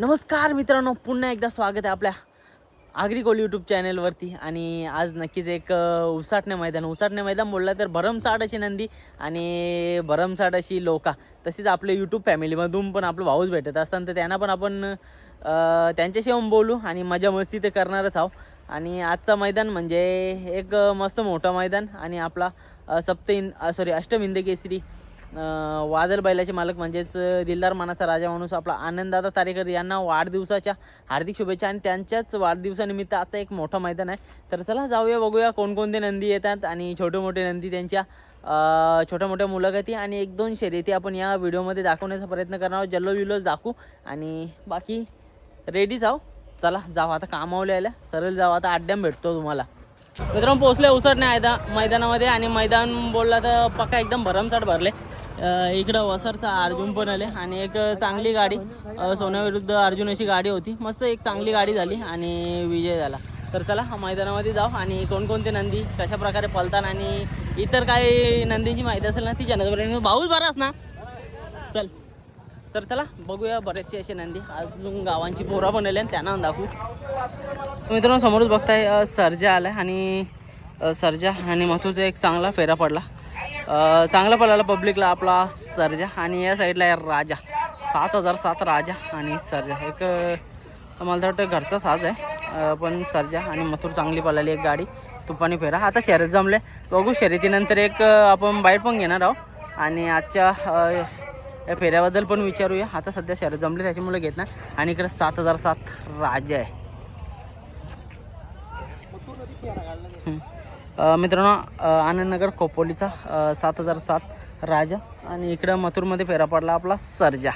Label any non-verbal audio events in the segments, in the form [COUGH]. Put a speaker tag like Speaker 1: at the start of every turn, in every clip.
Speaker 1: नमस्कार मित्रांनो पुन्हा एकदा स्वागत आहे आपल्या आग्रिकोल यूट्यूब चॅनलवरती आणि आज नक्कीच एक उसाटणे मैदान. उसाटणे मैदान बोललं तर भरमसाट अशी नंदी आणि भरमसाठ अशी लोका. तसेच आपले यूट्यूब फॅमिलीमधून पण आपलं भाऊच भेटत असतात तर त्यांना पण आपण त्यांच्याशी येऊन बोलू आणि मजा मस्ती ते करणारच आहो आणि आजचं मैदान म्हणजे एक मस्त मोठं मैदान आणि आपला सप्त इन सॉरी अष्टम केसरी वादल बैलाचे मालक म्हणजेच दिलदार मानाचा राजा माणूस आपला आनंददादा तारेकर यांना वाढदिवसाच्या हार्दिक शुभेच्छा आणि त्यांच्याच वाढदिवसानिमित्त आजचा एक मोठा मैदान आहे. तर चला जाऊया बघूया कोणकोणते नंदी येतात आणि छोटे मोठे नंदी त्यांच्या छोट्या मोठ्या मुलाखती आणि एक दोन शर्यती आपण या व्हिडिओमध्ये दाखवण्याचा प्रयत्न करणार आहोत. जल्लो विलोज दाखवू आणि बाकी रेडी जाऊ. चला जाऊ आता कामावले आल्या सरळ जाऊ आता अड्ड्याम भेटतो तुम्हाला. मित्रांनो पोहोचले उसट नाही मैदानामध्ये आणि मैदान बोलला तर पक्का एकदम भरमसाठ भरले. इकडं वसरचा अर्जुन पण आले आणि एक चांगली गाडी सोन्याविरुद्ध अर्जुन अशी गाडी होती. मस्त एक चांगली गाडी झाली आणि विजय झाला. तर चला मैदानामध्ये जाऊ आणि कोणकोणते नंदी कशा प्रकारे पळतात आणि इतर काही नंदींची माहिती असेल ना ती जनपर्यंत भाऊच बराच ना? चल. तर चला बघूया बरेचसे असे नंदी. अजून गावांची पोरा बनवली आणि त्यांना दाखवू. मित्रांनो समोरच बघताय सर्जा आलाय आणि सर्जा आणि मथुरचा एक चांगला फेरा पडला. चांगला पडला पब्लिकला आपला सर्जा आणि या साईडला आहे राजा. सात हजार सात राजा आणि सर्जा. एक मला तर वाटतं घरचा साज आहे. पण सर्जा आणि मथुर चांगली पळाली एक गाडी. तुपानी फेरा. आता शर्यत जमले बघू शर्यतीनंतर एक आपण बाईट पण घेणार आहोत. आणि आजच्या या फेऱ्याबद्दल पण विचारूया. आता सध्या शर्यत जमले त्याच्यामुळे घेत ना आणि इकडे सात हजार सात राजा आहे. मित्रांनो आनंदनगर खोपोलीचा सात हजार सात राजा आणि इकडं मथुरमध्ये फेरा पडला आपला सर्जा.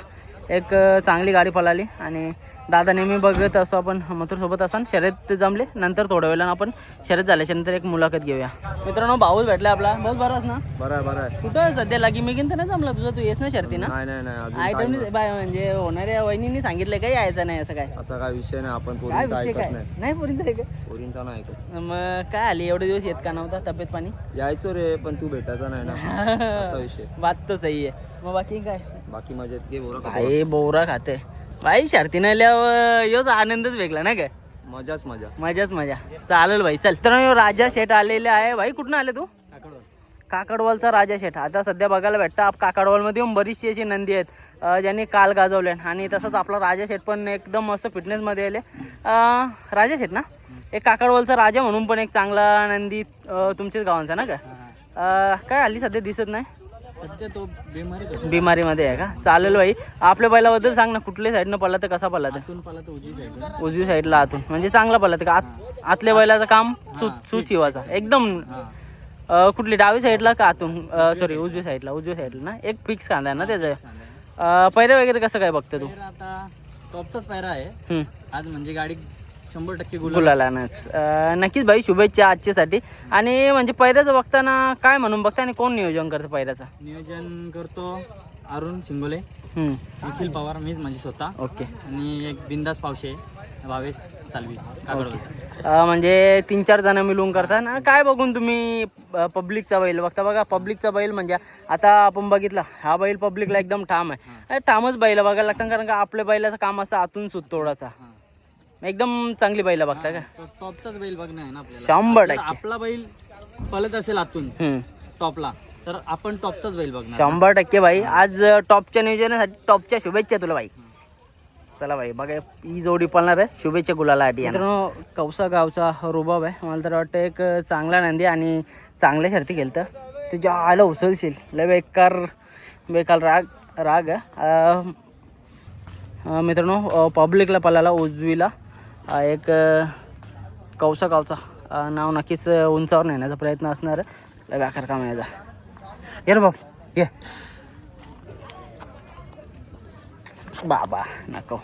Speaker 1: एक चांगली गाडी पळाली आणि दादा नेहमी बघत असतो आपण मथुरसोबत असताना शर्यत जमले. नंतर थोड्या वेळानं आपण शर्यत झाल्याच्यानंतर एक मुलाखत घेऊया. मित्रांनो भाऊच भेटला आपला. बहुत बराच ना.
Speaker 2: बरं आहे बरं आहे.
Speaker 1: कुठं सध्या? लागी मी तर नाही जमला तुझा? तू येस ना शर्ती ना?
Speaker 2: नाही नाही नाही. अजून
Speaker 1: आयटम
Speaker 2: time
Speaker 1: बाय म्हणजे होणाऱ्या वहिनींनी सांगितलं काय यायचं नाही असं काय?
Speaker 2: आहे. असा काय विषय नाही. आपण
Speaker 1: काय
Speaker 2: पोरींचा
Speaker 1: विषय
Speaker 2: ऐकत
Speaker 1: काय?
Speaker 2: नाही.
Speaker 1: नाही पोरींचं आहे का
Speaker 2: पोरींचा नाही ऐकत.
Speaker 1: मग काय आली? एवढे दिवस येत का नव्हता? तब्येत पाणी?
Speaker 2: यायचो रे पण तू भेटायचा नाही ना. [LAUGHS] असा विषय.
Speaker 1: बात तो सही आहे. मग बाकी काय?
Speaker 2: बाकी मजेत. घे बोरा
Speaker 1: बोरा खाते. भाई शर्ती आल्यावर योच आनंदच वेगळा ना काय
Speaker 2: मजाच मजा.
Speaker 1: मजाच मजा. चालेल भाई चल. तर राजा शेठ आलेले आहे. भाई कुठून आले तू? काकडवालचा राजा शेठ. आता सध्या बघायला भेटतं आप काकडवालमध्ये येऊन बरीचशी अशी नंदी आहेत. ज्यांनी काल गाजवले आणि तसंच आपला राजा शेठ पण एकदम मस्त फिटनेसमध्ये आले. राजा शेठ ना? एक काकडवालचा राजा म्हणून पण एक चांगला नंदी तुमच्याच गावांचा ना काय काय हल्ली सध्या दिसत नाही?
Speaker 2: सध्या तो बेमारी
Speaker 1: बिमारीमध्ये आहे का? चालेल भाई आपल्या बैलाबद्दल सांग ना कुठल्या साईडनं पडला तर कसा पडला तर
Speaker 2: उजवी साईड
Speaker 1: उजवी साईडला आतून. म्हणजे चांगला पडला तर का? आत आतल्या बैलाचं काम सुचिवाचा. एकदम कुठली डावी साईडला का आतून? सॉरी उजवी साईडला उजवी साईडला ना? एक फिक्स कांदा आहे ना त्याचं? पैरे वगैरे कसं काय बघतं तू?
Speaker 2: आता टॉपचाच पायरा आहे. आज म्हणजे गाडी शंभर टक्के
Speaker 1: गुलालानच. नक्कीच भाई शुभेच्छा आजच्यासाठी. आणि म्हणजे पैऱ्याचं बघताना काय म्हणून बघता आणि कोण नियोजन करतं पैऱ्याचं?
Speaker 2: नियोजन करतो अरुण शिंगोले. निखिल पवार मीच म्हणजे स्वतः.
Speaker 1: ओके.
Speaker 2: आणि एक बिंदास पावशे भावेश सालवी
Speaker 1: म्हणजे तीन चार जण मिळून करतात. ना काय बघून तुम्ही पब्लिकचा बैल? बघता बघा पब्लिकचा बैल म्हणजे आता आपण बघितला हा बैल पब्लिकला एकदम ठाम आहे. ठामच बैल बघायला लागतं कारण का आपल्या बैलाचं काम असतं आतून सुत तोडाचा एकदम चांगली बैल बघता का?
Speaker 2: टॉपचाच बैल बघणं आहे ना आपल्याला.
Speaker 1: शंभर
Speaker 2: जर
Speaker 1: टक्के.
Speaker 2: आपला बैल पळत असेल आतून
Speaker 1: हम्म.
Speaker 2: टॉपला तर आपण टॉपचाच बैल बघणार.
Speaker 1: शंभर टक्के भाई. आज टॉपच्या नियोजनासाठी टॉपच्या शुभेच्छा तुला भाई. चला भाई बघा ही जोडी पळणार आहे. शुभेच्छा गुलाला मित्रांनो कौसा गावचा रुबाब आहे. मला तर वाटतं एक चांगला नंदी आणि चांगल्या शर्ती खेळतं. तुझ्या आयला उचलशील लय बेकार बेकार राग राग आहे. अं, अं, मित्रांनो पब्लिकला पळाला उजवीला. एक कवसा कौसा गावचा नाव नक्कीच उंचावर नेण्याचा प्रयत्न असणार आहे. लय काम याचा. ये रे बाप ये. बाबा नको.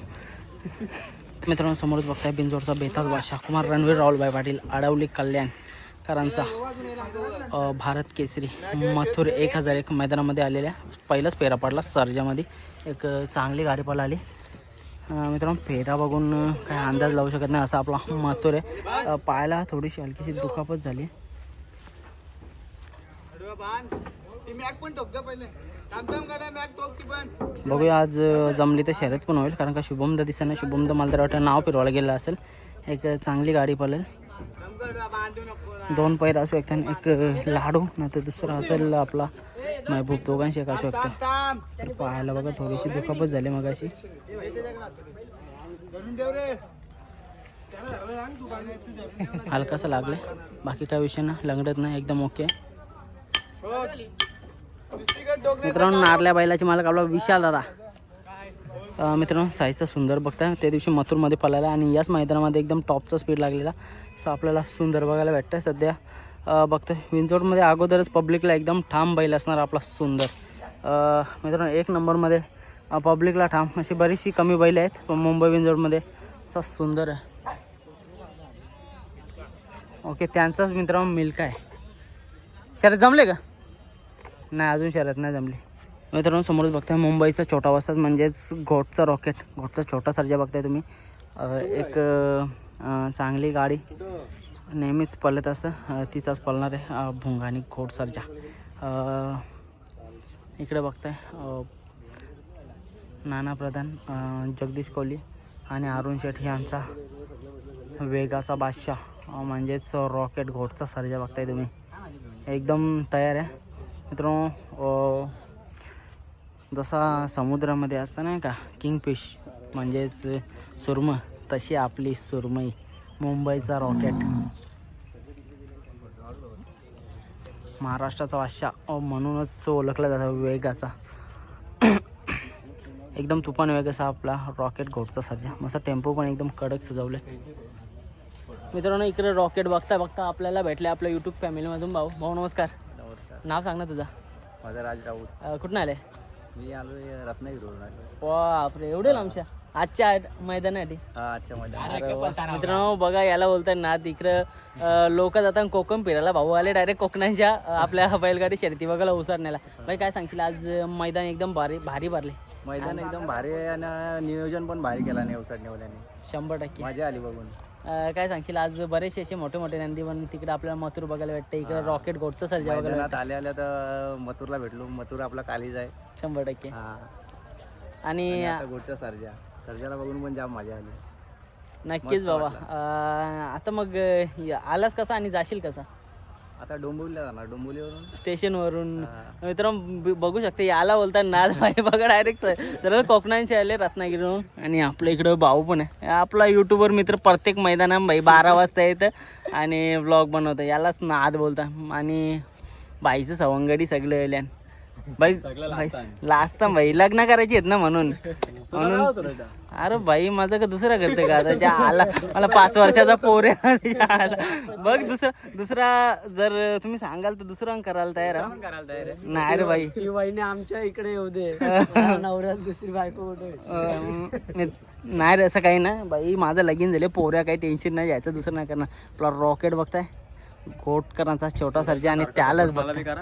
Speaker 1: मित्रांनो समोरच बघताय बिंजोरचा बेताज बादशाह कुमार रणवीर राहुलभाई पाटील अडवली कल्याण करांचा भारत केसरी मथुर एक हजार एक मैदानामध्ये आलेल्या पहिलाच पेरा पडला सर्जामध्ये. एक चांगली गाडी पळाली. आली मित्रांनो फेरा बघून काही अंदाज लावू शकत नाही असा आपला मातोर आहे. पायाला थोडीशी हलकीशी दुखापत झाली. बघूया आज जमली तर शर्यत पण होईल कारण का शुभमदा दिसताना शुभमदा मला तर वाटतं नाव फिरवायला गेलं असेल. एक चांगली गाडी पडेल दोन पैर असू शकतात एक लाडू नाही तर दुसरा असेल आपला महबूब दोघांशी एक असू तर पाहायला बघा थोडीशी दुखापत झाली मग अशी हलकासा लागले. बाकी काय विषय ना लंगडत नाही एकदम ओके मित्रांनो नारल्या बैलाची मालक आपला विशाल दादा. मित्रांनो साईजचा सुंदर बघताय. त्या दिवशी मथुरमध्ये पळायला आणि याच मैदानामध्ये एकदम टॉपचा स्पीड लागलेला. असं आपल्याला सुंदर बघायला भेटतं सध्या अं, बघतोय विंचोडमध्ये अगोदरच पब्लिकला एकदम ठाम बैल असणार आपला सुंदर. मित्रांनो एक नंबरमध्ये पब्लिकला ठाम. अशी बरीचशी कमी बैल आहेत पण मुंबई विंचोडमध्ये असा सुंदर आहे. ओके त्यांचाच मित्रांनो मिल्क आहे. शर्यत जमले का? नाही अजून शर्यत नाही जमली. मित्रांनो समोरच बघताय मुंबईचा छोटा वस्ताद म्हणजेच घोटचा रॉकेट. घोटचा छोटा सर्जा बघताय तुम्ही. एक चांगली गाडी. नेहमीच पळत असतं तिचाच पळणार आहे भुंग भुंगा आणि घोट सर्जा. इकडे बघताय नाना प्रधान जगदीश कोहली आणि अरुण शेठ यांचा वेगाचा बादशाह म्हणजेच रॉकेट घोटचा सर्जा बघताय तुम्ही. एकदम तयार आहे. मित्रांनो जसा समुद्रामध्ये असतं नाही का किंगफिश म्हणजेच सुरम तशी आपली सुरमई मुंबईचा रॉकेट. महाराष्ट्राचा वाशा म्हणूनच ओळखला जातं वेगाचा. एकदम तुफान वेग असा आपला रॉकेट घोटचा सर्जा. मस्त टेम्पो पण एकदम कडक सजवलं. मित्रांनो इकडे रॉकेट बघता बघता आपल्याला भेटले आपल्या यूट्यूब फॅमिलीमधून भाऊ. भाऊ नमस्कार.
Speaker 2: नमस्कार.
Speaker 1: नाव सांग ना तुझं.
Speaker 2: माझा राज राऊत.
Speaker 1: कुठून आले?
Speaker 2: मी आलो रत्नागिरीवरून आलो
Speaker 1: बापरे एवढे लांबच्या? आजच्या मैदानासाठी
Speaker 2: हा मैदानात
Speaker 1: मित्रांनो बघा याला बोलतात ना तिकडं लोक जातात कोकण फिरायला. भाऊ आले डायरेक्ट कोकणाच्या आपल्या [LAUGHS] बैलगाडी शर्यती बघायला उसारण्याला. भाई काय सांगशील? आज मैदान एकदम भारी भारी भरले.
Speaker 2: मैदान एकदम भारी आहे आणि नियोजन पण भारी केला नेवसाड नेवल्याने
Speaker 1: शंभर टक्के.
Speaker 2: मजा आली बघून.
Speaker 1: काय सांगशील? आज बरेचसे असे मोठे मोठे नंदी पण तिकडे आपल्याला मथुर बघायला भेटते. इकडे रॉकेट गोटचं सर्जा बघायला
Speaker 2: मैदानात आल्या आल्या तर मथुरला भेटलो. मथुर आपला कालीज आहे.
Speaker 1: शंभर टक्के.
Speaker 2: हा.
Speaker 1: आणि
Speaker 2: आणि आता गोडचा सर्जा. सर्जाला बघून पण जाम मजा आली.
Speaker 1: नक्कीच बाबा. अं, आता मग अं, य- आलास कसा आणि जाशील कसा?
Speaker 2: आता डोंबिवलीला जाणार डोंबिवलीवरून?
Speaker 1: स्टेशनवरून. मित्रांनो ब- बघू शकते याला बोलतात नाद [LAUGHS] भाई बघा डायरेक्ट सरळ कोकणांचे आले रत्नागिरीवरून. आणि आपल्या इकडं भाऊ पण आहे. आपला युट्यूबर मित्र प्रत्येक मैदानात भाई बारा वाजता येतं आणि ब्लॉग बनवतं. यालाच नाद बोलता. आणि बाईचं सवंगडी सगळे आल्यान. बाई लास्ट भाई लग्न करायची आहेत ना म्हणून. [LAUGHS] म्हणून अरे भाई माझं का दुसरा करते का? आता ज्या आला मला पाच वर्षाचा पोर आहे. आला. बघ दुसरा दुसरा जर तुम्ही सांगाल तर दुसरा करायला तयार आहे. नाही रे भाई
Speaker 3: ही वहिनी आमच्या इकडे येऊ दे. नवऱ्यात दुसरी बायको कुठे
Speaker 1: नाही रे असं काही नाही बाई माझं लगीन झाले. पोऱ्या काही टेन्शन नाही घ्यायचं दुसरं नाही करणार. आपला रॉकेट बघताय? घोटकरांचा छोटा सर्जा आणि त्यालाच बघताय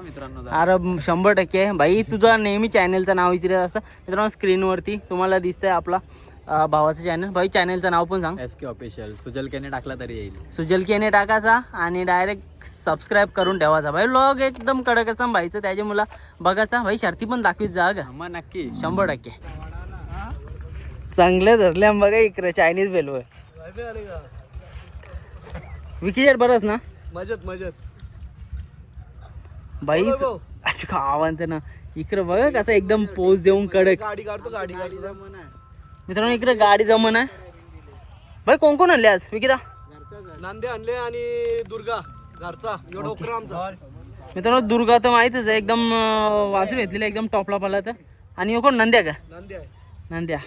Speaker 1: अरे शंभर टक्के. भाई तुझं नेहमी चॅनलचं नाव विचारत असतं. मित्रांनो स्क्रीनवरती तुम्हाला दिसतंय आपला भावाचं चॅनल भाई चॅनलचं नाव पण सांग.
Speaker 3: एस के ऑफिशियल सुजल केने टाकला तरी येईल.
Speaker 1: सुजल केने टाकायचा आणि डायरेक्ट सबस्क्राईब करून ठेवायचा. भाई लॉग एकदम कडक असं भाईचं. त्याच्या मुला बघायचा. भाई शर्ती पण दाखवीत जा ग.
Speaker 3: मग नक्की.
Speaker 1: शंभर टक्के. चांगलं धरल्या बघा इकडे चायनीज बेलवर विकी बरंच ना?
Speaker 3: मजत मजत.
Speaker 1: बाई अच्छा का आव्हान ना इकडे बघा कसं एकदम पोज देऊन कडक.
Speaker 3: गाडी काढतो गाडी गाडी
Speaker 1: मित्रांनो इकडे गाडी जमन आहे. भाई कोण कोण आणले आज? विकिता?
Speaker 3: नांदे आणले आणि दुर्गा घरचा. एवढा आमचा.
Speaker 1: मित्रांनो दुर्गा तर माहीतच आहे एकदम वासरू घेतलेला एकदम टॉपला पाला तर. आणि कोण? नंद्या का? नंद्या.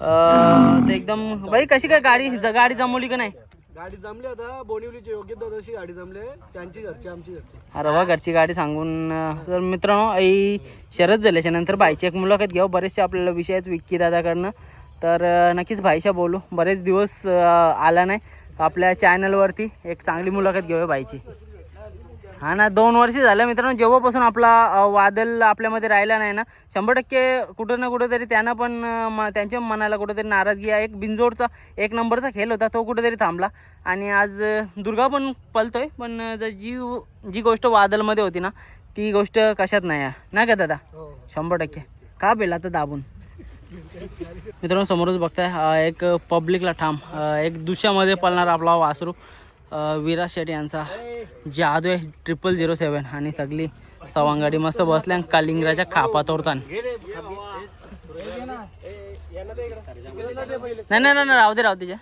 Speaker 1: अं, ते एकदम भाई कशी काय गाडी गाडी जमवली का नाही?
Speaker 3: गाडी जमली आता बोनिवलीची योग्य दादाशी गाडी जमले त्यांची घरची आमची घरची.
Speaker 1: अरे वा घरची गाडी सांगून अं, तर मित्रांनो आई शरद झाल्याच्यानंतर बाईची एक मुलाखत घेऊ हो, बरेचसे आपल्याला विषय आहेत विक्की दादाकडनं. तर अं, नक्कीच भाईशा बोलू. बरेच दिवस अं, आला नाही. आपल्या चॅनलवरती एक चांगली मुलाखत घेऊया बाईची हा ना दोन वर्ष झालं मित्रांनो जेव्हापासून आपला वादल आपल्यामध्ये राहिला नाही ना शंभर टक्के कुठं ना कुठंतरी त्यांना पण म- त्यांच्या मनाला कुठंतरी नाराजगी आहे एक बिंजोडचा एक नंबरचा खेळ होता तो कुठेतरी थांबला. आणि आज दुर्गा पण पलतोय पण जर जी जी गोष्ट वादलमध्ये होती ना ती गोष्ट कशात नाही आहे. ना का दादा?
Speaker 4: हो.
Speaker 1: शंभर टक्के. का पेला तर दाबून? मित्रांनो समोरच बघताय एक पब्लिकला ठाम एक दुसऱ्यामध्ये पळणारा आपला वासरू. विराज शेट्टी यांचा. जादू आहे ट्रिपल झिरो सेवन आणि सगळी सवांगाडी मस्त बसल्या आणि कालिंगराच्या खापा तोडतान. नाही नाही नाही नाही, राहू दे राहू दे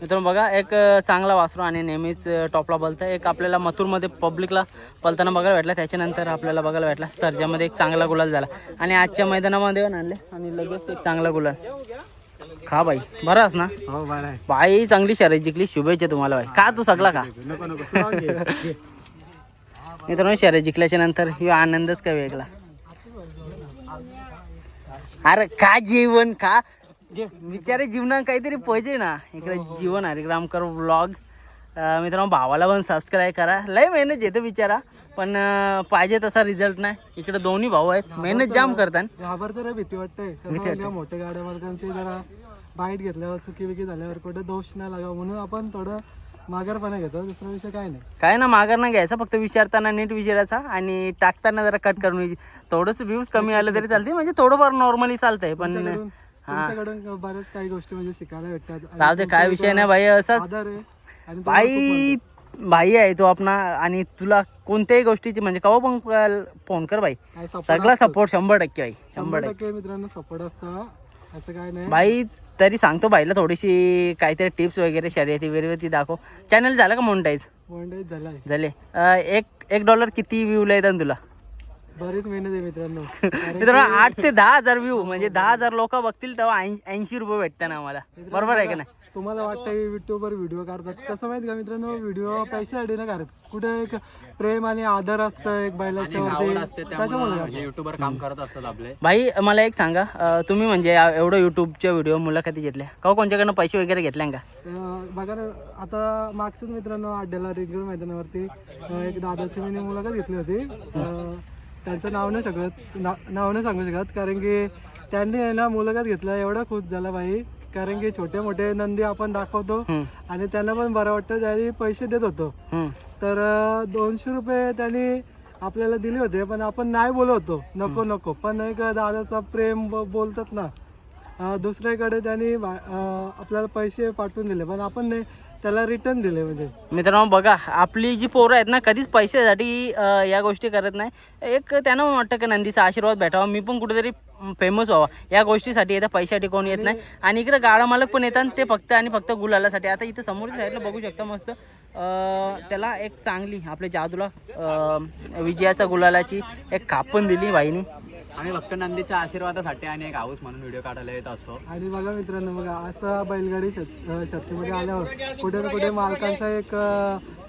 Speaker 1: मित्रांनो बघा एक चांगला वासरू आणि नेहमीच टॉपला पलतं एक आपल्याला मथुरमध्ये पब्लिकला पलताना बघायला भेटला. त्याच्यानंतर आपल्याला बघायला भेटला. सर्जामध्ये एक चांगला गुलाल झाला. आणि आजच्या मैदानामध्ये पण आणले. आणि लगेच एक चांगला गुलाल. खा बाई. बराच ना?
Speaker 5: हो बरं आहे.
Speaker 1: बाई चांगली शर्यत जिंकली शुभेच्छा तुम्हाला बाई. का तू सगळा का
Speaker 5: नको नको
Speaker 1: मित्रांनो शर्यत जिंकल्याच्या नंतर ह्यो आनंदच काय वेगळा. अरे का जेवण का विचारे जीवनात काहीतरी पाहिजे ना. इकडे जीवन हरिग्रामकर व्लॉग मित्रांनो भावाला पण सबस्क्राईब करा. लय मेहनत येते बिचारा. पण अं, पाहिजे तसा रिझल्ट नाही. इकडे दोन्ही भाऊ आहेत. मेहनत जाम करतात.
Speaker 4: घाबरतं रे भीती वाटते. मोठ्या गाड्या मालकांची जरा बाईट घेतल्यावर चुकी बिकी झाल्यावर कुठे दोष नाही लागा म्हणून आपण थोडं माघारपणा घेतो. दुसरा विषय काय नाही.
Speaker 1: काय ना माघार नाही घ्यायचा फक्त विचारताना नीट विचारायचा आणि टाकताना जरा कट करून विचार थोडंसं व्ह्यूज कमी आलं तरी चालते म्हणजे थोडंफार नॉर्मली चालतंय पण
Speaker 4: तुमच्याकडून तुमच्याकडून बऱ्याच काही गोष्टी म्हणजे शिकायला भेटतात. आणि
Speaker 1: राहू दे काय विषय नाही भाई असंच.
Speaker 4: आदर आहे आणि
Speaker 1: बाई बाई आहे तो आपला आणि तुला कोणत्याही गोष्टीची म्हणजे कवा पण फोन कर
Speaker 4: काय support
Speaker 1: सगळा
Speaker 4: असतो.
Speaker 1: सपोर्ट शंभर टक्के बाई शंभर
Speaker 4: शंभर
Speaker 1: टक्के.
Speaker 4: टक्के मित्रांनो सपोर्ट असतं. असं काय नाही.
Speaker 1: बाई तरी सांगतो बाईला थोडीशी काहीतरी टिप्स वगैरे शर्यती वगैरे ती दाखव. चॅनल झालं का मोनिटाईज
Speaker 4: झालाय
Speaker 1: झाले एक एक डॉलर किती व्ह्यू येतात तुला?
Speaker 4: बरीच मेहनत आहे मित्रांनो. [LAUGHS]
Speaker 1: मित्रांनो आठ ते दहा हजार व्ह्यू म्हणजे दहा हजार लोक बघतील तेव्हा ऐंशी रुपये भेटतात आम्हाला. बरोबर आहे का नाही?
Speaker 4: तुम्हाला वाटतं युट्यूबवर व्हिडिओ काढतात? कसं माहीत का मित्रांनो? व्हिडिओ पैशासाठी नाही काढत. कुठे एक प्रेम आणि आदर असतं एक बैलाच्या वरती. त्याच्यामुळे काढतात.
Speaker 6: युट्यूबर काम करत असतात आपले.
Speaker 1: भाई मला एक सांगा. अं, तुम्ही म्हणजे या- एवढं युट्यूबच्या व्हिडिओ मुलाखती घेतल्या. का कोणच्याकडनं पैसे वगैरे घेतल्या का?
Speaker 4: अं, बघा ना आता मागच्याच मित्रांनो अड्ड्याला रेग्युलर मैदानावरती अं, एक दादाची मी मुलाखत घेतली होती. अं, त्यांचं नाव नाही शकत ना- नाव नाही सांगू शकत कारण की त्यांनी आहे ना मुलाखत घेतला एवढा खुश झाला भाई कारण की छोटे मोठे नंदी आपण दाखवतो आणि त्यांना पण बरं वाटतं त्यांनी पैसे देत होतो. तर दोनशे रुपये त्यांनी आपल्याला दिले होते पण आपण नाही बोलत होतो. नको नको. पण एक दादाचा प्रेम बोलतात ना दुसऱ्याकडे त्यांनी आपल्याला पैसे पाठवून दिले. पण आपण नाही त्याला रिटर्न दिले म्हणजे.
Speaker 1: मित्रांनो बघा आपली जी पोरं आहेत ना कधीच पैशासाठी अं, या गोष्टी करत नाही. एक त्यांना पण वाटतं की नंदीचा आशीर्वाद भेटावा. मी पण कुठेतरी फेमस व्हावा. या गोष्टीसाठी येतं पैशासाठी कोणी येत नाही. आणि इकडे गाडा मालक पण येतात ते फक्त आणि फक्त गुलालासाठी. आता इथं समोरच्या साईडला बघू शकता मस्त. अं, त्याला एक चांगली आपल्या जादूला अं, विजयाचा गुलालाची एक कापण दिली बाईनी.
Speaker 6: आम्ही फक्त नंदीच्या आशीर्वादासाठी आणि एक हाऊस म्हणून व्हिडिओ काढायला येत असतो.
Speaker 4: आणि बघा मित्रांनो बघा असं बैलगाडी शेत शर्तीमध्ये आल्यावर कुठे ना कुठे मालकांचा एक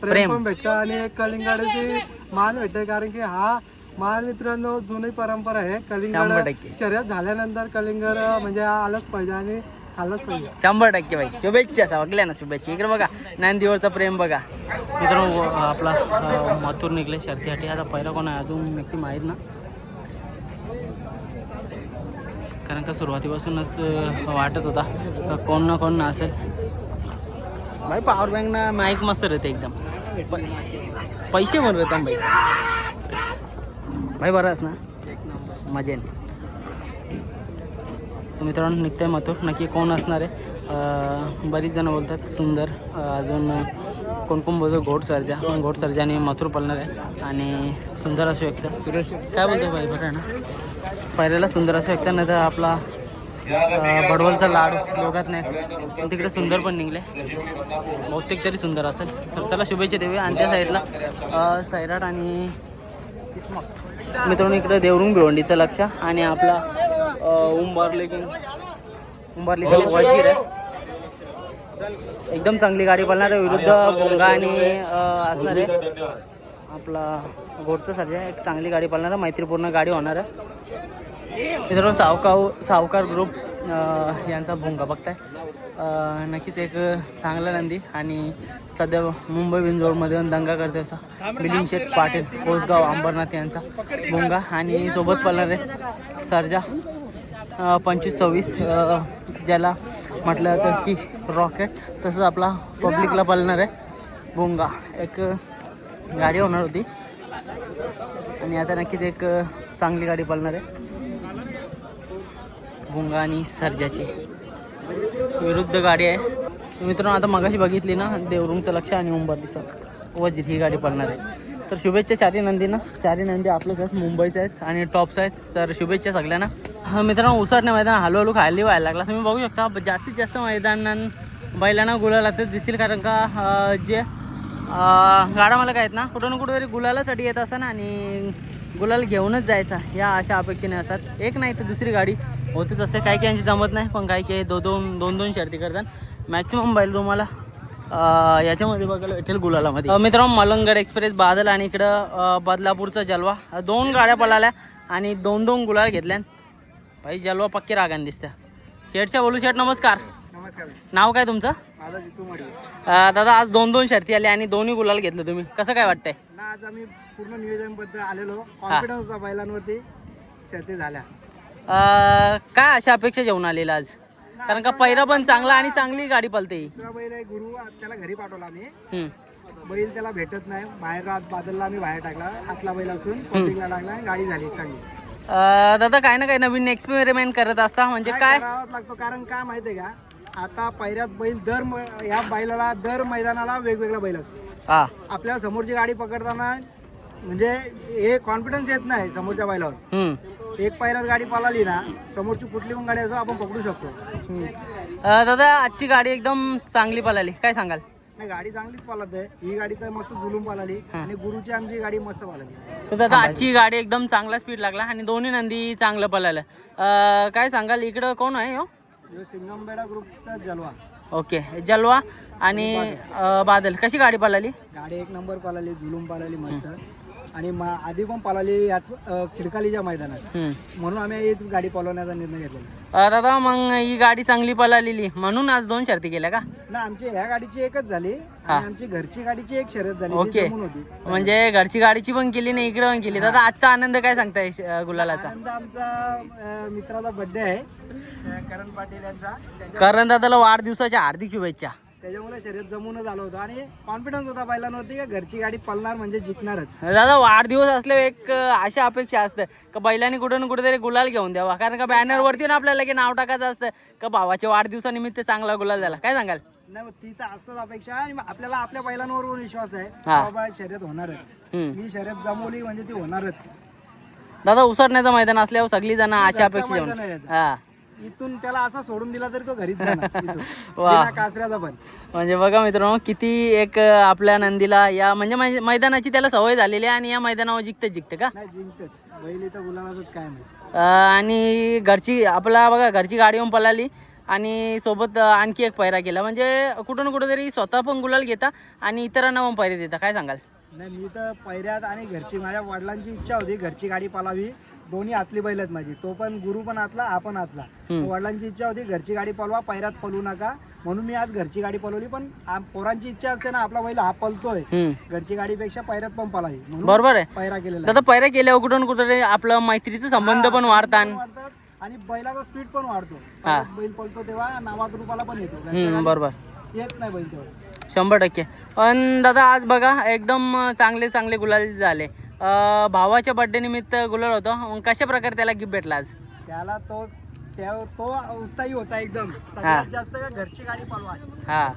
Speaker 1: प्रेम.
Speaker 4: पण भेटतं आणि एक कलिंगाड्याची मान भेटते कारण की हा मान मित्रांनो जुनी परंपरा आहे.
Speaker 1: शंभर
Speaker 4: कलिंगड
Speaker 1: टक्के.
Speaker 4: शर्यत झाल्यानंतर कलिंगड म्हणजे आलंच पाहिजे आणि खाल्लंच पाहिजे.
Speaker 1: शंभर टक्के बाई शुभेच्छा सगळ्या ना शुभेच्छा. इकडे बघा नंदीवरचा प्रेम बघा. मित्रांनो आपला मथुर निघले शर्तीसाठी. आता पहिला कोण आहे? अजून नक्की माहीत ना कारण का सुरुवातीपासूनच वाटत होता. कोण ना कोण ना असेल. भाई पॉवर बँक ना माईक मस्त राहते एकदम. पैसे पण राहतात भाई. भाई बरंच ना? मजेने तर मित्रांनो निघतंय मथुर. नक्की कोण असणार आहे? बरीच जण बोलतात सुंदर. अजून कोण कोण बोलतो? घोट सर्जा. पण घोट सर्जा आणि मथुर पळणार आहे. आणि सुंदर असं व्यक्त. सुरेश. काय बोलतो भाई? बरं ना. पहिल्याला सुंदर असं व्यक्त नाही तर आपला अं, बडवलचा लाडू दोघात नाही पण तिकडे सुंदर पण निघले. बहुतेक तरी सुंदर असेल. तर चला शुभेच्छा देऊया. आणि त्या साईडला सैराट आणि मित्रांनो इकडे देवरुंग भिवंडीचं लक्ष. आणि आपला उंबारले की उंबारलीचा वजीर आहे. एकदम चांगली गाडी पळणार आहे विरुद्ध भोंगा आणि असणार आहे. आपला घोडचं सर्जा एक चांगली गाडी पळणार आहे मैत्रीपूर्ण गाडी होणार आहे. मित्रांनो सावकाव सावकार ग्रुप यांचा भोंगा बघताय. नक्कीच एक चांगला नंदी आणि सध्या मुंबई बिंजोडमध्ये दंगा करते असा. मिलिंद शेठ पाटील कोसगाव अंबरनाथ यांचा भोंगा आणि सोबत पळणारे सरजा पंचवीस सव्वीस ज्याला म्हटलं जातं की रॉकेट तसंच आपला पब्लिकला पळणार आहे भोंगा. एक गाडी होणार होती. आणि आता नक्कीच एक चांगली गाडी पळणार आहे भुंगा आणि सर्जाची. विरुद्ध गाडी आहे. मित्रांनो आता मगाशी बघितली ना देवरुंगचं लक्ष आणि मुंबईचं वजीर ही गाडी पडणार आहे. तर शुभेच्छा चारी नंदी ना चारी नंदी आपल्याच आहेत मुंबईच आहेत आणि टॉप्स आहेत. तर शुभेच्छा सगळ्यांना. मित्रांनो उसाटणे मैदान हळूहळू खाली व्हायला लागला. तुम्ही बघू शकता जास्तीत जास्त मैदान बैलांना गुलाला तर दिसतील कारण का जे गाडा मला काय आहेत ना कुठं ना कुठं तरी गुलालासाठी येत असताना आणि गुलाल घेऊनच जायचा या अशा अपेक्षेने असतात. एक नाही तर दुसरी गाडी होतच असते काही काहींची जमत नाही पण काही काही दोन दोन दोन दोन शर्ती करतात. मॅक्सिमम बैल तुम्हाला याच्यामध्ये बघायला भेटेल गुलालामध्ये. मित्रांनो मलंगड एक्सप्रेस बादल आणि इकडं बदलापूरचा जलवा. दोन गाड्या पळाल्या आणि दोन दोन गुलाल घेतल्या भाई जलवा पक्की रागान दिसत्या. शेठच्या बोलू शेठ नमस्कार.
Speaker 3: नमस्कार.
Speaker 1: नाव काय तुमचं?
Speaker 3: माझा जितू
Speaker 1: दादा आज दोन दोन शर्ती आल्या आणि दोन्ही गुलाल घेतलं तुम्ही. कसं काय वाटतंय?
Speaker 3: ना आज आम्ही पूर्ण नियोजनबद्दल आलेलो. कॉन्फिडन्स होता बैलांवरती शर्ती झाल्या.
Speaker 1: काय अशा अपेक्षा जेवण आलेला आज? कारण का पैरा पण चांगला आणि चांगली गाडी पलते
Speaker 3: दुसरा बैल आहे गुरु आज त्याला घरी पाठवला आम्ही. बैल त्याला भेटत नाही. बाहेर आज बादलला आम्ही बाहेर टाकला. आतला बैल असून टाकला आणि गाडी झाली चांगली.
Speaker 1: अं, दादा काय ना काही नवीन एक्सपेरिमेंट करत असता. म्हणजे काय
Speaker 3: करावाच लागतो. कारण काय माहितीये का? आता पैऱ्यात बैल दर म- या बैलाला दर मैदानाला वेगवेगळा बैल असतो.
Speaker 1: हा.
Speaker 3: आपल्याला समोरची गाडी पकडताना म्हणजे हे कॉन्फिडन्स येत नाही समोरच्या बैलावर.
Speaker 1: हम्म.
Speaker 3: एक पायऱ्यात गाडी पळाली ना समोरची कुठली पण गाडी असो आपण पकडू शकतो.
Speaker 1: हम्म. अं, दादा आजची गाडी एकदम चांगली पळाली. काय सांगाल?
Speaker 3: नाही गाडी चांगलीच पळत आहे. ही गाडी तर मस्त जुलूम पळाली. आणि गुरुची आमची गाडी मस्त पळाली.
Speaker 1: तर दादा आजची गाडी एकदम चांगला स्पीड लागला आणि दोन्ही नंदी चांगलं पळालं. अं, काय सांगाल? इकडं कोण आहे हो?
Speaker 3: सिंगमबेडा ग्रुपचा जलवा.
Speaker 1: ओके. जलवा आणि अं, बादल. कशी गाडी पळाली?
Speaker 3: गाडी एक नंबर पळाली जुलूम पळाली मस्त. आणि मा आधी पण पळाली याच अं, खिडकालीच्या मैदानात.
Speaker 1: हम्म.
Speaker 3: म्हणून आम्ही हीच गाडी पळवण्याचा निर्णय घेतलेला.
Speaker 1: अं, दादा मग ही गाडी चांगली पळालेली. म्हणून आज दोन शर्ती केल्या का?
Speaker 3: ना आमची ह्या गाडीची एकच झाली. आणि आमची घरची गाडीची एक शर्यत झाली ती
Speaker 1: ओके.
Speaker 3: जमून होती.
Speaker 1: म्हणजे घरची गाडीची पण केली नाही इकडे पण केली. दादा आजचा आनंद काय सांगताय गुलालाचा?
Speaker 3: आनंद आमचा अं, मित्राचा बर्थडे आहे. अं, करण पाटील यांचा. त्याच्या-
Speaker 1: करण दादाला वाढदिवसाच्या हार्दिक शुभेच्छा.
Speaker 3: त्याच्यामुळे शर्यत जमूनच आलं होतं. आणि कॉन्फिडन्स होता बैलांवरती का घरची गाडी पळणार म्हणजे जिंकणारच.
Speaker 1: दादा वाढदिवस असल्यावर एक अं, अशा अपेक्षा असते. का बैलांनी कुठं ना कुठेतरी गुलाल घेऊन द्यावा? कारण का बॅनर वरती ना आपल्याला की नाव टाकायचं असतं. का भावाच्या वाढदिवसानिमित्त चांगला गुलाल झाला? काय सांगाल?
Speaker 3: नाही मग ती तर असंच अपेक्षा आहे आणि मग आपल्याला आपल्या बैलांवर पण विश्वास आहे.
Speaker 1: हा.
Speaker 3: बाबा शर्यत होणारच.
Speaker 1: हम्म.
Speaker 3: मी शर्यत जमवली म्हणजे ती होणारच.
Speaker 1: दादा उसरण्याचं मैदान असल्यावर सगळी जण अशा अपेक्षा
Speaker 3: मैदान आहे.
Speaker 1: हा.
Speaker 3: इथून त्याला असा सोडून दिला तरी तो घरीच जाणार. [LAUGHS] इथून.
Speaker 1: वा.
Speaker 3: बिना कासऱ्याचा पण.
Speaker 1: म्हणजे बघा मित्रांनो किती एक अं, आपल्या नंदीला या म्हणजे मै- मैदानाची त्याला सवय झालेली आहे आणि या मैदानावर जिंकते जिंकते का?
Speaker 3: नाही जिंकतच. बैल इथं गुलालाच काय
Speaker 1: अं, आणि घरची आपला बघा घरची गाडी येऊन पळाली. आणि सोबत आणखी एक पैरा केला. म्हणजे कुठं ना कुठं तरी स्वतः पण गुलाल घेता आणि इतरांना पण पैरे देता. काय सांगाल?
Speaker 3: नाही मी तर पहिऱ्यात आणि घरची माझ्या वडिलांची इच्छा होती घरची गाडी पालावी. दोन्ही आतली बैल आहेत माझी. तो पण गुरु पण आतला हा पण आतला. वडिलांची इच्छा होती घरची गाडी पळवा पैऱ्यात पळू नका. म्हणून मी आज घरची गाडी पळवली पण पोरांची इच्छा असते ना आपला बैल हा पळतोय
Speaker 1: हम्म.
Speaker 3: घरची गाडीपेक्षा पैऱ्यात पण पळावी
Speaker 1: बरोबर आहे.
Speaker 3: पैरा केलेला
Speaker 1: दादा पैरा केल्यावर कुठं ना कुठं आपलं मैत्रीचं संबंध पण वाढतात.
Speaker 3: आणि बैलाचा स्पीड पण वाढतो.
Speaker 1: हा.
Speaker 3: बैल पळतो तेव्हा नावात रुपाला पण येतो.
Speaker 1: हम्म, बरोबर.
Speaker 3: येत नाही बैल तेवढं.
Speaker 1: शंभर टक्के. पण दादा आज बघा एकदम चांगले चांगले गुलाल झाले. अं, भावाच्या बर्थडे निमित्त गुलाल होतो. मग कशा प्रकारे त्याला गिफ्ट भेटला आज?
Speaker 3: त्याला तो त्या तो उत्साही होता एकदम. सगळ्यात जास्त घरची गाडी पळवा.
Speaker 1: हा.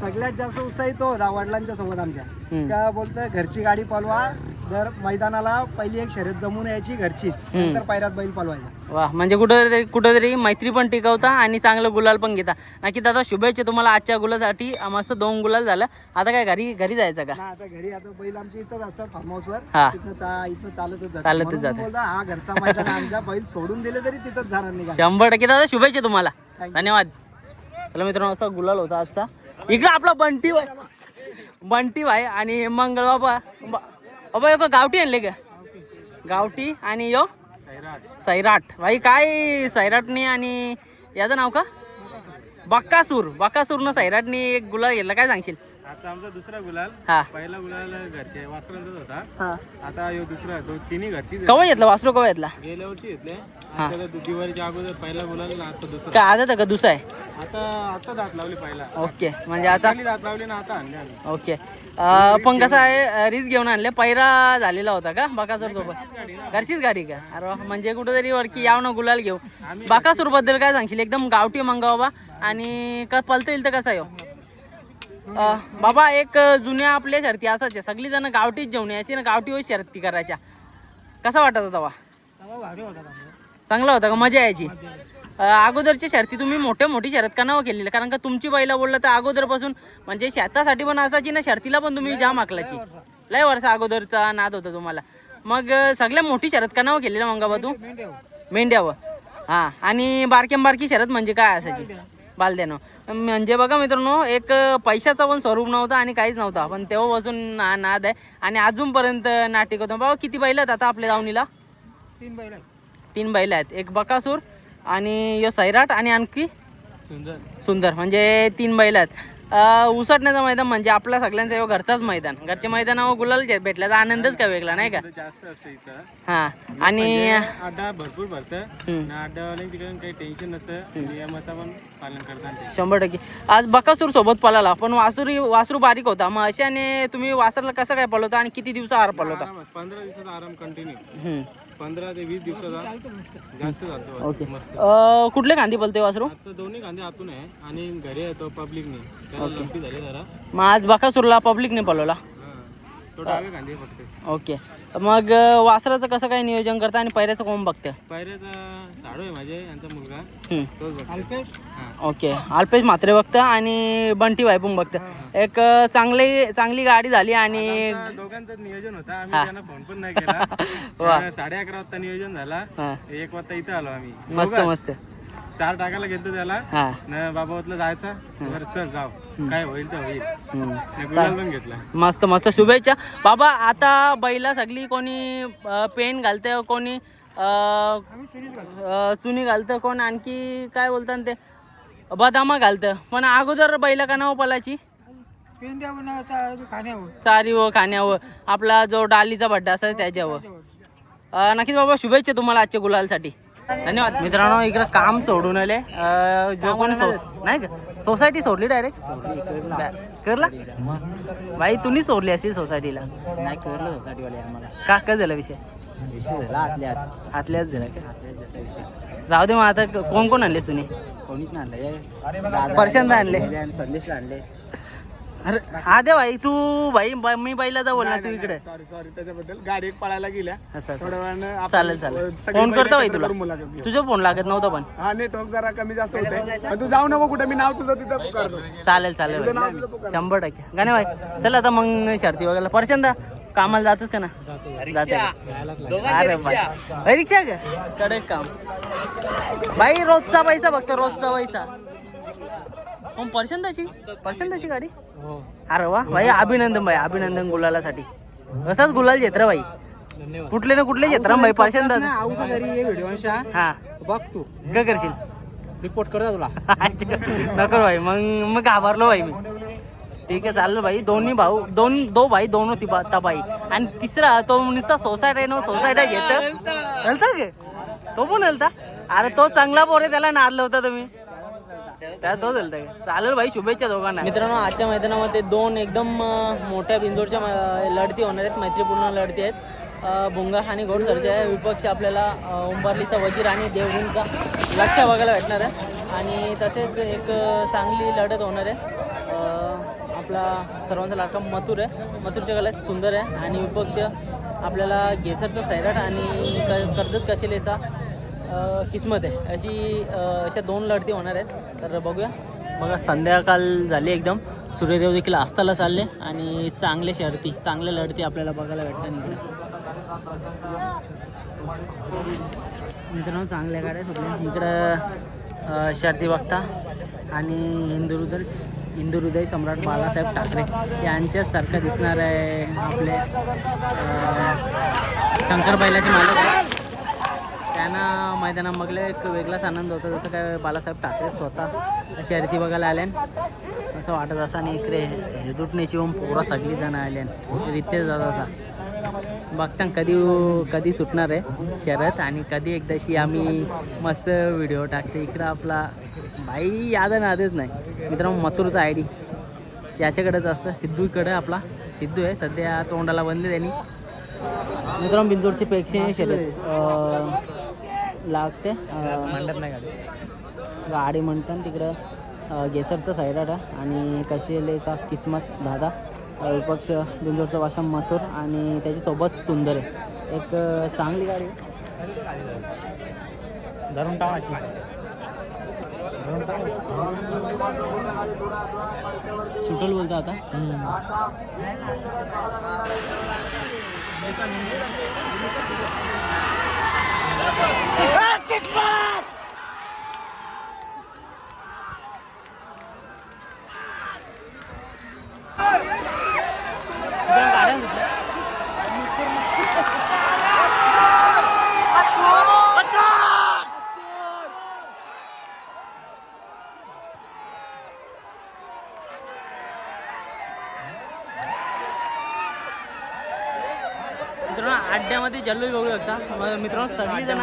Speaker 3: सगळ्यात जास्त उत्साही तो होता वडिलांच्या सोबत आमच्या. का बोलतोय घरची गाडी पळवा जर मैदानाला पहिली एक शर्यत जमून यायची घरचीच.
Speaker 1: हम्म.
Speaker 3: नंतर पैरात बैल पळवायचा.
Speaker 1: वा म्हणजे कुठंतरी कुठंतरी मैत्री पण टिकवता आणि चांगलं गुलाल पण घेता. नक्की दादा शुभेच्छा तुम्हाला आजच्या गुलासाठी मस्त दोन गुलाल झालं. आता काय घरी घरी जायचं का?
Speaker 3: ना आता घरी आता बैल आमची इथंच असतात फार्म हाऊसवर
Speaker 1: हा.
Speaker 3: तिथनं चा इथनं चालतच जातात.
Speaker 1: चालतच
Speaker 3: म्हणून
Speaker 1: जातात.
Speaker 3: बोलता हा घरचा मैदान आमचा. बैल सोडून दिले तरी तिथंच जाणार नाही का?
Speaker 1: शंभर टक्के दादा शुभेच्छा तुम्हाला.
Speaker 3: Thank you.
Speaker 1: धन्यवाद. चला मित्रांनो असा गुलाल होता आजचा. इकडं आपला बंटी भाई. बंटी भाई आणि मंगळ बाबा. बाबा यो गावठी आणले का? गावठी आणि यो? सैराट. भाई काय सैराटनी आणि याचं नाव का? बक्कासूर. बक्कासूरनं सैराटनी एक गुलाल घेतला. काय सांगशील?
Speaker 2: आता आमचा दुसरा गुलाल
Speaker 1: हा.
Speaker 2: पहिला गुलाल घरचे वासरांचाच होता.
Speaker 1: हा.
Speaker 2: आता यो दुसरा दो तिन्ही घरची
Speaker 1: कवा घेतला? वासरू कवा घेतला?
Speaker 2: गेल्या वर्षी घेतले. आता दिवाळीच्या अगोदर पहिला गुलाल आजचा दुसरा.
Speaker 1: काय आहे का दुसरा आहे?
Speaker 2: आता आता दात लावली पहिला.
Speaker 1: ओके म्हणजे आता
Speaker 2: दात लावली ना आता आणले आम्ही.
Speaker 1: ओके. अं, पण कसं आहे रिस्क घेऊन आणले. पैरा झालेला होता का? बाकासूर सोबत घरचीच गाडी का? अरे वा, म्हणजे कुठेतरी वरकी याव ना गुलाल घेऊ. बाकासूरबद्दल काय सांगशील? एकदम गावठी मंगा बाबा आणि क पलता येईल तर कसा येऊ? बाबा एक जुन्या आपल्या शर्ती आहे सगळी जण गावठीच जेवण यायची ना गावठी शर्ती करायच्या. कसा वाटत होता बा चांगला होता का? मजा यायची. अगोदरची शर्ती तुम्ही मोठ्या मोठी शर्यत का नाव केलेली? कारण का तुमची बैला बोललं तर अगोदरपासून म्हणजे शेतासाठी पण असायची ना शर्तीला पण तुम्ही जाम आकलाची लय वर्ष. अगोदरचा नाद होता तुम्हाला. मग सगळ्या मोठी शर्यत का नाव केलेलं मग बा तू मेंढ्यावर. हां आणि बारकेम बारकी शर्यत म्हणजे काय असायची? बालद्यानं. म्हणजे बघा मित्रांनो एक पैशाचा पण स्वरूप नव्हता आणि काहीच नव्हता. पण तेव्हापासून ना नाद आहे. आणि अजूनपर्यंत नाटिक होतं. बाबा किती बैल आहेत आता आपल्या दावणीला?
Speaker 3: तीन बैल
Speaker 1: तीन बैल आहेत. एक बकासूर आणि यो सैराट आणि आणखी
Speaker 2: सुंदर.
Speaker 1: सुंदर. म्हणजे तीन बैल आहेत. उसटण्याचं मैदान म्हणजे आपल्या सगळ्यांचा यो घरचाच मैदान. घरच्या मैदानावर गुलाल भेटल्याचा आनंदच काय वेगळा नाही का?
Speaker 2: जास्त असतं इथं.
Speaker 1: हां आणि
Speaker 2: अड्डा भरपूर भरतं. अड्डावाल्यांची काही टेन्शन नसतं. नियमाचं पण पालन करतात
Speaker 1: शंभर टक्के. आज बकासूर सोबत पळाला पण वासुरी वासरू बारीक होता. मग अशाने तुम्ही वासरला कसं काय पळवता आणि किती दिवसाआड पळवता?
Speaker 2: आरामात पंधरा दिवसाचा आराम कंटिन्यू. पंधरा ते वीस दिवसाचा जास्त चालतो
Speaker 1: ओके.
Speaker 2: मस्त.
Speaker 1: अं, कुठले कांदी पळते वासरू?
Speaker 2: आता दोन्ही कांदे आतून आहे आणि घरी येतो पब्लिकने त्याला लंपी झाली जरा.
Speaker 1: मग आज बकासूरला पब्लिकने पळवला
Speaker 2: हा. तो डावे कांदे फक्त.
Speaker 1: ओके. मग वासराचं कसं काय नियोजन करता आणि पैऱ्याचं कोण बघतं?
Speaker 2: पायऱ्याचा साडू आहे माझे यांचा मुलगा.
Speaker 1: हम्म.
Speaker 2: तोच बघतो. हा.
Speaker 1: ओके. अल्पेश म्हात्रे बघतं आणि बंटी भाई पण बघतं. एक अं, चांगली चांगली गाडी झाली आणि
Speaker 2: दोघांचं नियोजन होतं. आम्ही त्यांना फोन पण नाही केला. [LAUGHS] साडे अकरा वाजता नियोजन झाला.
Speaker 1: हां.
Speaker 2: एक वाजता इथं आलो आम्ही.
Speaker 1: मस्त. मस्त.
Speaker 2: चार टाकायला गेलतो त्याला.
Speaker 1: हां.
Speaker 2: न बाबावतला जायचा बरं चल जाऊ. काय होईल तर होईल.
Speaker 1: हम्म.
Speaker 2: न गुलाल पण घेतला.
Speaker 1: मस्त मस्त. शुभेच्छा. बाबा आता बैला सगळी कोणी अं, पेन घालतं कोणी अं, अं, चुनी घालतं कोण आणखी काय बोलतात ते? बदामा घालतं. पण अगोदर बैला का नाव पलाची? चारी व खाण्यावर आपला जो डालीचा बड्डा असायचा त्याच्यावर. अं, नक्कीच बाबा शुभेच्छा तुम्हाला आजच्या गुलालसाठी. धन्यवाद. मित्रांनो इकडं काम सोडून आले. जो कोणी सोस नाही का? सोसायटी सोडली डायरेक्ट? करला. बाई तुम्ही सोडली असेल सोसायटीला.
Speaker 6: नाही करलं सोसायटीवाले आम्हाला.
Speaker 1: का? काय झाला विषय?
Speaker 6: विषय झाला आतल्या आत
Speaker 1: आतल्याच झाला का राहू दे मग आता. कोण कोण आणले सुनी?
Speaker 6: कोणीच नाही आणलं
Speaker 1: परशांदा आणले.
Speaker 6: संदेशला आणले.
Speaker 1: अरे आदे भाई तू भाई मी बाईला जा बोल ना तू इकडे.
Speaker 2: सॉरी सॉरी त्याच्याबद्दल. गाडी एक पळायला गेल्या.
Speaker 1: असं असं
Speaker 2: थोड्या वेळानं आपण
Speaker 1: चालेल चालेल.
Speaker 2: सगळे
Speaker 1: फोन करतो भाई तुला.
Speaker 2: करून मुलाखत घेऊ.
Speaker 1: तुझा फोन लागत नव्हता पण.
Speaker 2: हा नेटवर्क जरा कमी जास्त होते पण तू जाऊ नको कुठे मी नाव तुझं तिथं करतो.
Speaker 1: चालेल चालेल. शंभर टक्के. गाणे भाई चल आता मग शर्ती वगैरे. परशंदा कामाला जातच का ना? जाते का? अरे बाई रिक्षा का? कडक काम. बाई रोजचा पैसा फक्त रोजचा पैसा. मग परशंदाची गाडी? अरे वा भाई अभिनंदन भाई अभिनंदन गुलालासाठी. असाच गुलाल घेत रे भाई कुठले ना कुठले घेत रे भाई
Speaker 6: घरी ये व्हिडिओ
Speaker 1: हा.
Speaker 6: बघ तू.
Speaker 1: काय करशील.
Speaker 6: रिपोर्ट करता तुला. [LAUGHS]
Speaker 1: नको भाई मग मग घाबरलो भाई मी. ठीक आहे चाललं भाई दोन्ही भाऊ दोन दो भाई दोन होती बाई. आणि तिसरा तो नुसता सोसायटी आहे ना सोसायटी घेत. हलता. तो पण हलता? अरे तो चांगला पोर आहे त्याला नारलं होता तुम्ही. त्यात तो हलता चालेल भाई शुभेच्छा दोघांना. मित्रांनो आजच्या मैदानामध्ये दोन एकदम मोठ्या बिंदोरच्या लढती होणार आहेत मैत्रीपूर्ण लढती आहेत. भुंगा आणि घोडसरच्या विपक्ष आपल्याला उंबारलीचा वजीर आणि देवगुणचा लक्ष बघायला भेटणार आहे. आणि तसेच एक चांगली लढत होणार आहे. आपला सर्वांचा लाडका मथुर आहे. मथुरच्या कला सुंदर आहे. आणि विपक्ष आपल्याला गेसरचा सैराट आणि क कर्जत कशिलेचा किस्मत आहे. अशी अशा दोन लढती होणार आहेत. तर बघूया. बघा संध्याकाळ झाली एकदम. सूर्यदेव देखील अस्ताला चालले आणि चांगले शर्ती चांगले लढती आपल्याला बघायला भेटतात. इकडे मित्रांनो चांगल्या गाड्या सुटल्या इकडं शर्ती बघता. आणि हिंदू हृदय हिंदू हृदय सम्राट बाळासाहेब ठाकरे यांच्यासारखं दिसणार आहे आपले शंकर बैलाचे मालक. त्यांना मैदानात बघले एक वेगळाच आनंद होता जसं काय बालासाहेब ठाकरे स्वतः शर्यती बघायला आल्यान असं वाटत असं आणि इकडे हेदुटण्याची पण पोरा सगळी जण आल्यान रितेश दादाचा. बघता कधी कधी सुटणार आहे शरद आणि कधी एकदाशी आम्ही मस्त व्हिडिओ टाकते. इकडं आपला भाई याद नादच नाही. मित्रांनो मथुरचा आय डी. याच्याकडेच असतं. सिद्धूकडं आपला. सिद्धू आहे. सध्या तोंडाला बंद त्यांनी. मित्रांनो बिंजोडची पेक्षा शरद. लागते. अं,
Speaker 6: मंडप नाही गाडी.
Speaker 1: गाडी म्हणतात तिकडं. गेसरचा साईडाटा आणि कशिलेचा किस्मत दादा. विपक्ष बिंजोरचा भाषा मथुर. आणि त्याच्यासोबत सुंदर आहे. एक चांगली गाडी.
Speaker 6: धरून टाका अशी.
Speaker 1: सुटल बोलतो आता. गाड्या जल्लोष बघू शकता म- मित्रांनो सगळी जण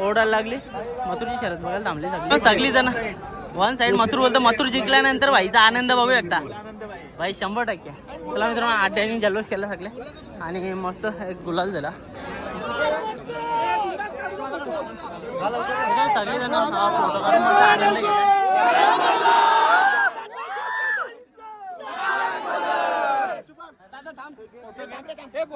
Speaker 1: ओरडायला लागली. मथुरची शरद बघायला थांबली सगळी. हो, सगळी जण वन साईड मथुर बोलतो मथुर जिंकल्यानंतर भाईचा आनंद बघू शकता भाई शंभर टक्के. चला मित्रांनो अड्ड्याने जल्लोष केला सगळे. आणि मस्त एक गुलाल झाला. सगळी जण फोटो काढून मस्त आनंद घेतात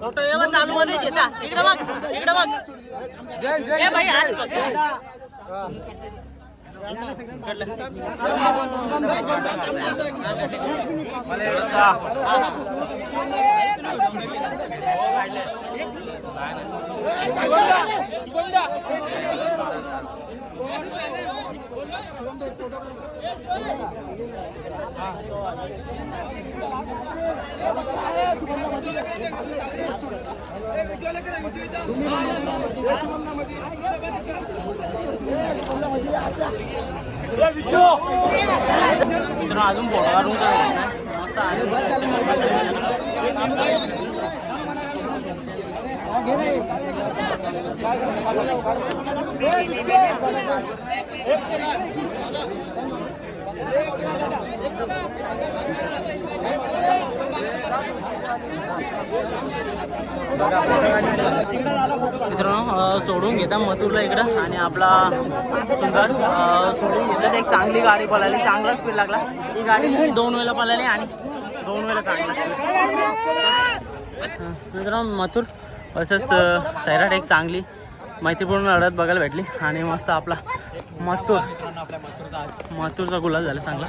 Speaker 1: फोटो ये बघ, चालू मध्ये घेता. इकडे बघ इकडे बघ. ए भाई आज बघ. ગોંડા ગોંડા मित्रांनो अजून फोटो काढून काय मस्त आनंद मित्रांनो सोडून घेता मथुरला इकडं आणि आपला सुंदर सोडून घेतात एक चांगली गाडी पळाली. चांगला स्पीड लागला. ही गाडी दोन वेळेला पळाली आणि दोन वेळेला चांगला मित्रांनो मथुर असंच सैराट एक चांगली मैत्रीपूर्ण लढत बघायला भेटली. आणि मस्त आपला
Speaker 6: मातूर मातूरचा
Speaker 1: गुलाब गुलाल झाला चांगला.